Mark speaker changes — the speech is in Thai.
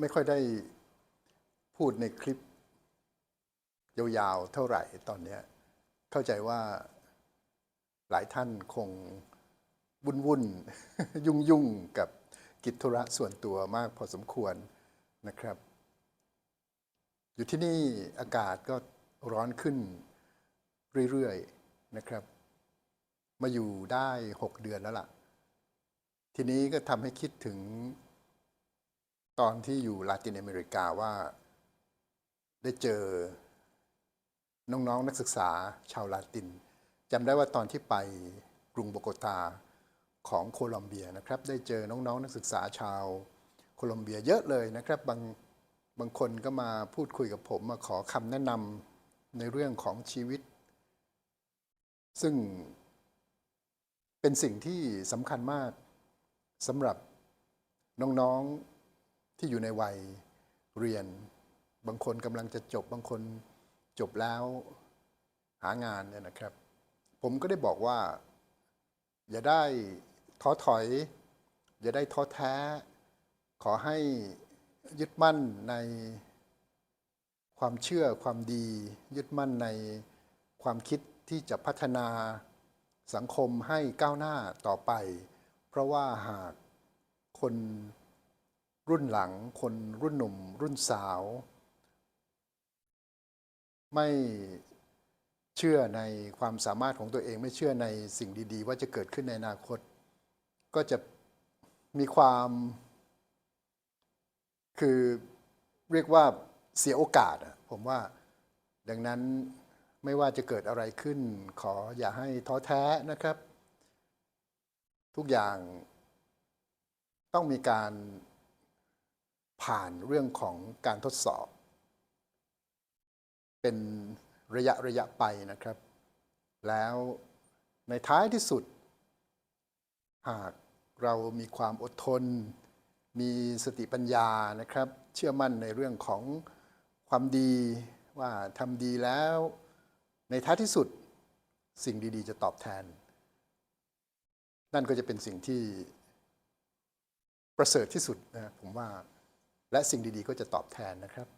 Speaker 1: ไม่ค่อยได้พูดในคลิป ยาวๆ เท่าไหร่ตอนนี้ เข้าใจว่าหลายท่านคงวุ่นวุ่นๆยุ่งยุ่งๆกับกิจธุระส่วนตัวมากพอสมควรนะครับ อยู่ที่นี่อากาศก็ร้อนขึ้นเรื่อยๆนะครับ มาอยู่ได้ 6 เดือนแล้วล่ะ ทีนี้ก็ทำให้คิดถึง ตอนที่อยู่ลาตินอเมริกาว่าได้เจอน้องๆนนักศึกษาชาวลาตินจำได้ว่าตอนที่ไปกรุงโบโกตาของโคลอมเบียนะครับ ได้เจอน้องๆนนักศึกษาชาวโคลอมเบียเยอะเลยนะครับบางบางคนก็มาพูดคุยกับผมมาขอคำแนะนำในเรื่องของชีวิต ซึ่งเป็นสิ่งที่สำคัญมากสำหรับน้องๆ ที่อยู่ในวัยเรียน บางคนกำลังจะจบบางคนจบแล้วหางานเนี่ยนะครับ ผมก็ได้บอกว่า อย่าได้ท้อถอย อย่าได้ท้อแท้ ขอให้ยึดมั่นในความเชื่อความดี ยึดมั่นในความคิดที่จะพัฒนาสังคมให้ก้าวหน้าต่อไป เพราะว่าหากคน รุ่นหลังคนรุ่นหนุ่ม รุ่นสาว ไม่เชื่อในความสามารถของตัวเองไม่เชื่อในสิ่งดี ๆ ว่าจะเกิดขึ้นในอนาคต ก็จะมีความ คือเรียกว่าเสียโอกาสผมว่าดังนั้นไม่ว่าจะเกิดอะไรขึ้น ขออย่าให้ท้อแท้นะครับ ทุกอย่างต้องมีการ ผ่านเรื่องของการทดสอบ เป็นระยะระยะไปนะครับ แล้วในท้ายที่สุด หากเรามีความอดทน มีสติปัญญานะครับ เชื่อมั่นในเรื่องของความดีว่าทำดีแล้ว ในท้ายที่สุดสิ่งดีๆ จะตอบแทน นั่นก็จะเป็นสิ่งที่ประเสริฐที่สุดนะผมว่า และสิ่งดีๆก็จะตอบแทนนะครับ